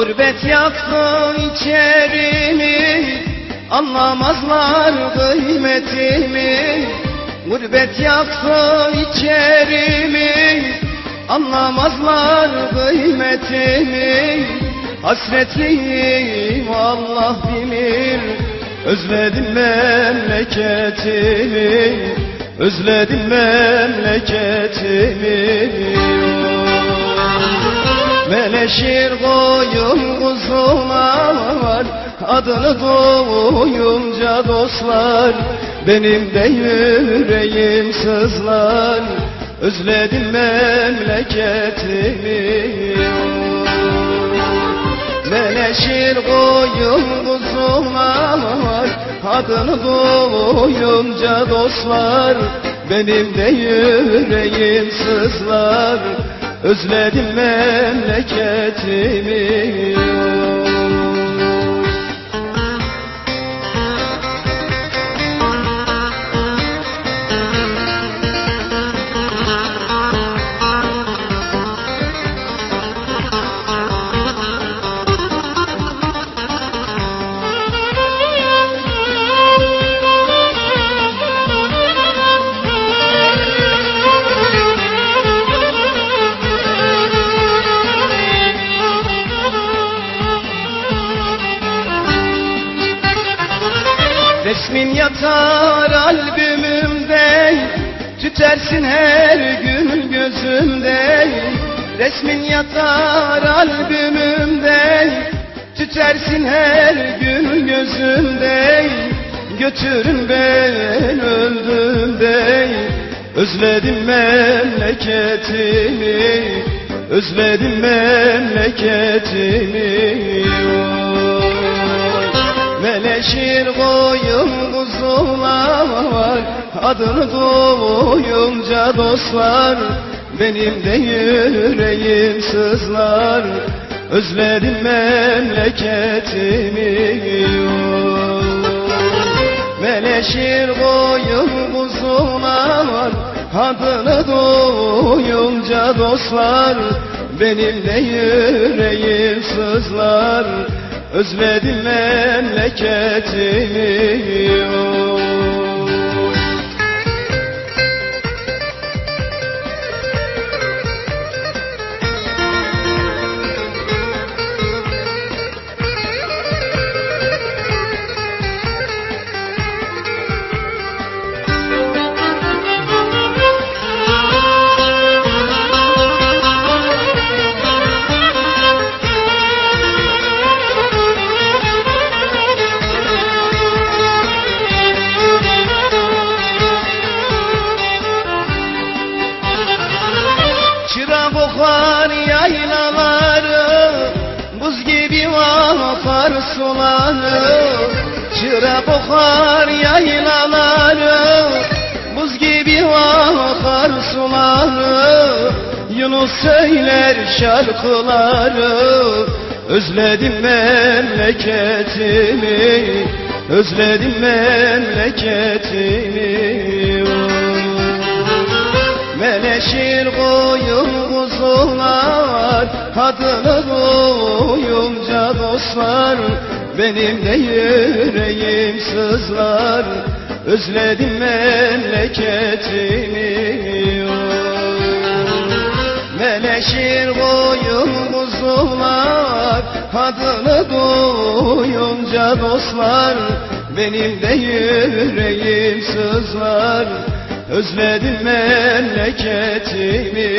Gurbet yaktı içerimi Anlamazlar kıymetimi. Gurbet yaktı içerimi Anlamazlar kıymetimi. Hasretliyim Allah bilir. Özledim memleketimi Özledim memleketimi Meleşir koyun kuzular Adını duyunca dostlar. Benim de yüreğim sızlar Özledim memleketimi. Meleşir koyun kuzular Adını duyunca dostlar. Benim de yüreğim sızlar Özledim memleketimi Resmin yatar albümümde Tütersin her gün gözümde. Resmin yatar albümümde Tütersin her gün gözümde. Götürün ben öldüğümde Özledim memleketimi Özledim memleketimi Meleşir koyun kuzular Adını duyunca dostlar. Benim de yüreğim sızlar Özledim memleketimi. Meleşir koyun kuzular Adını duyunca dostlar. Benim de yüreğim sızlar Özledim memleketimi Çıra suları Çıra kokar yaylaları Buz gibi akar suları Yunus söyler şarkıları Özledim memleketimi Özledim memleketimi. Meleşir koyun kuzular Adını duyunca dostlar Benim de yüreğim sızlar Özledim memleketimi. Meleşir koyun kuzular Adını duyunca dostlar Benim de yüreğim sızlar Özledim memleketimi